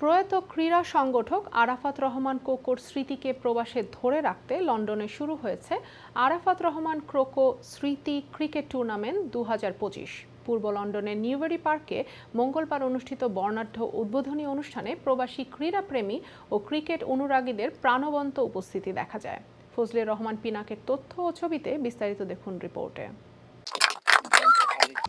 প্রয়াত ক্রীড়া সংগঠক আরাফাত রহমান কোকোর স্মৃতিকে প্রবাসে ধরে রাখতে লন্ডনে শুরু হয়েছে আরাফাত রহমান ক্রোকো স্মৃতি ক্রিকেট টুর্নামেন্ট দু হাজার পঁচিশ। পূর্ব লন্ডনের নিউবেরি পার্কে মঙ্গলবার অনুষ্ঠিত বর্ণাঢ্য উদ্বোধনী অনুষ্ঠানে প্রবাসী ক্রীড়াপ্রেমী ও ক্রিকেট অনুরাগীদের প্রাণবন্ত উপস্থিতি দেখা যায়। ফজলে রহমান পিনাকের তথ্য ও ছবিতে বিস্তারিত দেখুন রিপোর্টে।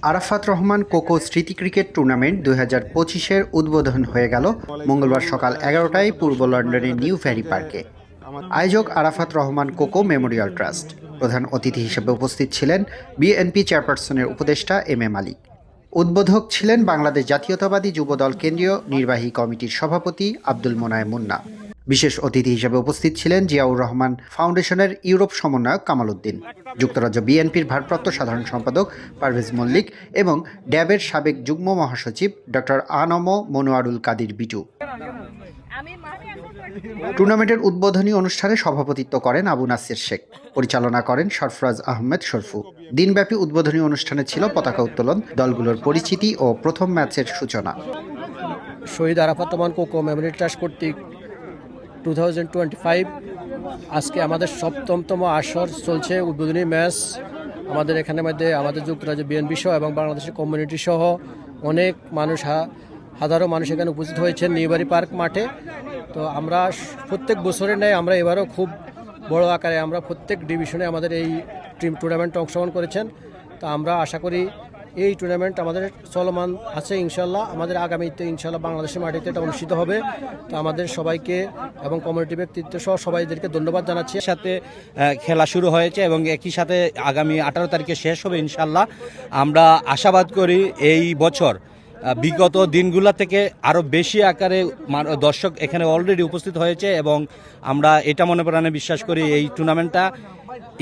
আরাফাত রহমান কোকো স্মৃতি ক্রিকেট টুর্নামেন্ট দুই হাজার পঁচিশের উদ্বোধন হয়ে গেল মঙ্গলবার সকাল এগারোটায় পূর্ব লন্ডনের নিউ ফেরি পার্কে। আয়োজক আরাফাত রহমান কোকো মেমোরিয়াল ট্রাস্ট। প্রধান অতিথি হিসেবে উপস্থিত ছিলেন বিএনপি চেয়ারপারসনের উপদেষ্টা এম এ মালিক। উদ্বোধক ছিলেন বাংলাদেশ জাতীয়তাবাদী যুবদল কেন্দ্রীয় নির্বাহী কমিটির সভাপতি আব্দুল মোনায় মুন্না। বিশেষ অতিথি হিসেবে উপস্থিত ছিলেন জিয়াউর রহমান ফাউন্ডেশনের ইউরোপ সমন্বয়ক কামাল উদ্দিন। যুক্তরাজ্য বিএনপির ভারপ্রাপ্ত সাধারণ সম্পাদক পারভেজ মল্লিক এবং ড্যাবের সাবেক যুগ্ম মহাসচিব ডক্টর আনম মনোয়ারুল কাদির বিটু। টুর্নামেন্টের উদ্বোধনী অনুষ্ঠানে সভাপতিত্ব করেন আবু নাসির শেখ। পরিচালনা করেন সরফরাজ আহমেদ শরফু। দিনব্যাপী উদ্বোধনী অনুষ্ঠানে ছিল পতাকা উত্তোলন, দলগুলোর পরিচিতি ও প্রথম ম্যাচের সূচনা। শহীদ আরাফাত কোকো মেমোরিয়াল ট্রাস্ট কর্তৃক টু আজকে আমাদের সপ্তমতম আসর চলছে উদ্বোধনী ম্যাচ। আমাদের এখানের মধ্যে আমাদের যুক্তরাজ্য বিএনপি সহ এবং বাংলাদেশের কমিউনিটি সহ অনেক মানুষ হাজারো মানুষ এখানে উপস্থিত হয়েছেন নিউবারি পার্ক মাঠে। তো আমরা প্রত্যেক বছরের ন্যায় আমরা এবারও খুব বড় আকারে আমরা প্রত্যেক ডিভিশনে আমাদের এই টিম টুর্নামেন্টে অংশগ্রহণ করেছেন। তো আমরা আশা করি এই টুর্নামেন্ট আমাদের চলমান আছে ইনশাল্লাহ আমাদের আগামীতে ইনশাল্লাহ বাংলাদেশের মাটিতে এটা অনুষ্ঠিত হবে। তো আমাদের সবাইকে এবং কমিউনিটি ব্যক্তিত্ব সহ সবাইদেরকে ধন্যবাদ জানাচ্ছি। সাথে খেলা শুরু হয়েছে এবং একই সাথে আগামী আঠারো তারিখে শেষ হবে ইনশাল্লাহ আমরা আশাবাদ করি এই বছর বিগত দিনগুলো থেকে আরও বেশি আকারে দর্শক এখানে অলরেডি উপস্থিত হয়েছে এবং আমরা এটা মনে প্রাণে বিশ্বাস করি এই টুর্নামেন্টটা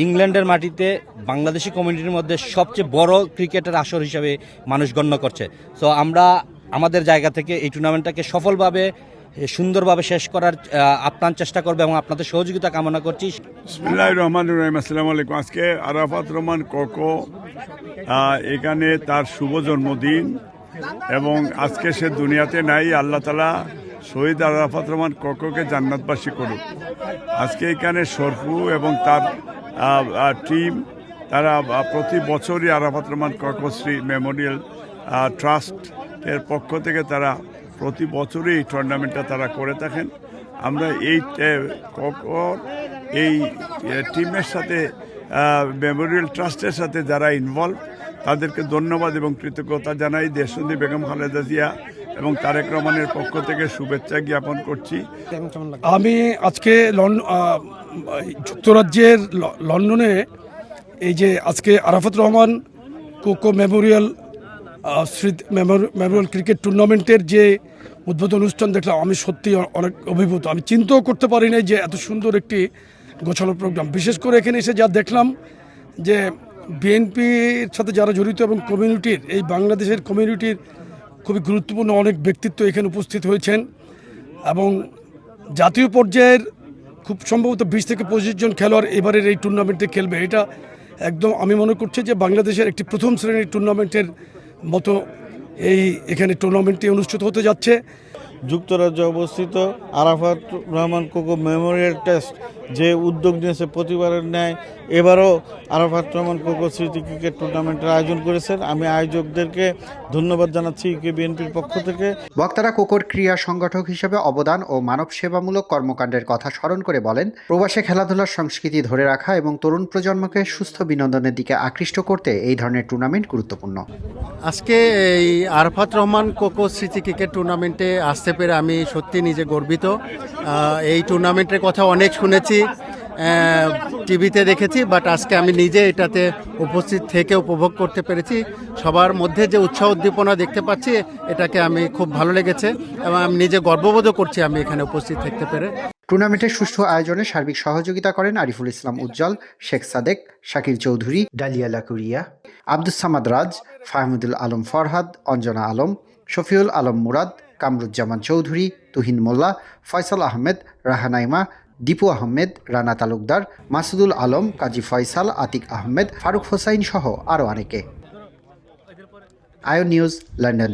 ইংল্যান্ডের মাটিতে বাংলাদেশি কমিউনিটির মধ্যে সবচেয়ে বড় ক্রিকেটের আসর হিসাবে মানুষ গণ্য করছে। সো আমরা আমাদের জায়গা থেকে এই টুর্নামেন্টটাকে সফলভাবে, সুন্দরভাবে শেষ করার আপ্রাণ চেষ্টা করবে এবং আপনাদের সহযোগিতা কামনা করছি। রহমান রহিম। আসসালামু আলাইকুম। আজকে আরাফাত রহমান কোকো এখানে তার শুভ জন্মদিন এবং আজকে সে দুনিয়াতে নাই। আল্লাহ তালা শহীদ আরাফাত রহমান কোকোকে জান্নাতবাসী করুক। আজকে এখানে সরফু এবং তার টিম তারা প্রতি বছরই আরাফাত রহমান কোকো শ্রী মেমোরিয়াল আহ, ট্রাস্টের পক্ষ থেকে তারা প্রতি বছরই এই টুর্নামেন্টটা তারা করে থাকেন। আমরা এই এই টিমের সাথে মেমোরিয়াল ট্রাস্টের সাথে যারা ইনভলভ তাদেরকে ধন্যবাদ এবং কৃতজ্ঞতা জানাই। দেশবন্ধী বেগম খালেদা জিয়া এবং তারেক রহমানের পক্ষ থেকে শুভেচ্ছা জ্ঞাপন করছি। আমি আজকে যুক্তরাজ্যের লন্ডনে এই যে আজকে Arafat Rahman, Koko memorial memorial cricket টুর্নামেন্টের যে উদ্বোধন অনুষ্ঠান দেখলাম আমি সত্যি অনেক অভিভূত। আমি চিন্তাও করতে পারি নাই যে এত সুন্দর একটি গোছানো প্রোগ্রাম বিশেষ করে এখানে এসে যা দেখলাম যে বিএনপির সাথে যারা জড়িত এবং কমিউনিটির এই বাংলাদেশের কমিউনিটির খুবই গুরুত্বপূর্ণ অনেক ব্যক্তিত্ব এখানে উপস্থিত হয়েছেন এবং জাতীয় পর্যায়ের খুব সম্ভবত বিশ থেকে পঁচিশ জন খেলোয়াড় এবারের এই টুর্নামেন্টে খেলবে। এটা একদম আমি মনে করছি যে বাংলাদেশের একটি প্রথম শ্রেণির টুর্নামেন্টের মতো এই এখানে টুর্নামেন্টটি অনুষ্ঠিত হতে যাচ্ছে। যুক্তরাজ্যে অবস্থিত আরাফাত রহমান কোকো মেমোরিয়াল টেস্ট যে উদ্যোগ নিয়েছে প্রতিবারের ন্যায় এবারও আরাফাত রহমান কোকো স্মৃতি ক্রিকেট টুর্নামেন্টের আয়োজন করেছেন। আমি আয়োজকদেরকে ধন্যবাদ জানাচ্ছি ইউকে বিএনপির পক্ষ থেকে। বক্তারা কোকোর ক্রিয়া সংগঠক হিসেবে অবদান ও মানব সেবামূলক কর্মকাণ্ডের কথা স্মরণ করে বলেন প্রবাসে খেলাধুলার সংস্কৃতি ধরে রাখা এবং তরুণ প্রজন্মকে সুস্থ বিনোদনের দিকে আকৃষ্ট করতে এই ধরনের টুর্নামেন্ট গুরুত্বপূর্ণ। আজকে এই আরফাত রহমান কোকো স্মৃতি ক্রিকেট টুর্নামেন্টে আসতে পেরে আমি সত্যি নিজে গর্বিত। এই টুর্নামেন্টের কথা অনেক শুনেছি টিভিতে দেখেছি বাট আজকে আমি নিজে এটাতে উপস্থিত থেকে উপভোগ করতে পেরেছি। সবার মধ্যে যে উৎসাহ উদ্দীপনা দেখতে পাচ্ছি, এটাকে আমি খুব ভালো লেগেছে এবং আমি নিজে গর্ববোধও করছি আমি এখানে উপস্থিত থাকতে পেরে। টুর্নামেন্টের সুষ্ঠু আয়োজনে সার্বিক সহযোগিতা করেন আরিফুল ইসলাম উজ্জ্বল, শেখ সাদেক, শাকির চৌধুরী, ডালিয়া লাকুরিয়া, আব্দুস সামাদ রাজ, ফাহমুদুল আলম ফরহাদ, অঞ্জনা আলম, শফিউল আলম মুরাদ, কামরুজ্জামান চৌধুরী, তুহিন মোল্লা, ফয়সাল আহমেদ, রাহানাইমা দীপু আহমেদ, রানা তালুকদার, মাসুদুল আলম, কাজী ফয়সাল, আতিক আহমেদ, ফারুক হোসাইন সহ আরও অনেকে। আয়ো নিউজ, লন্ডন।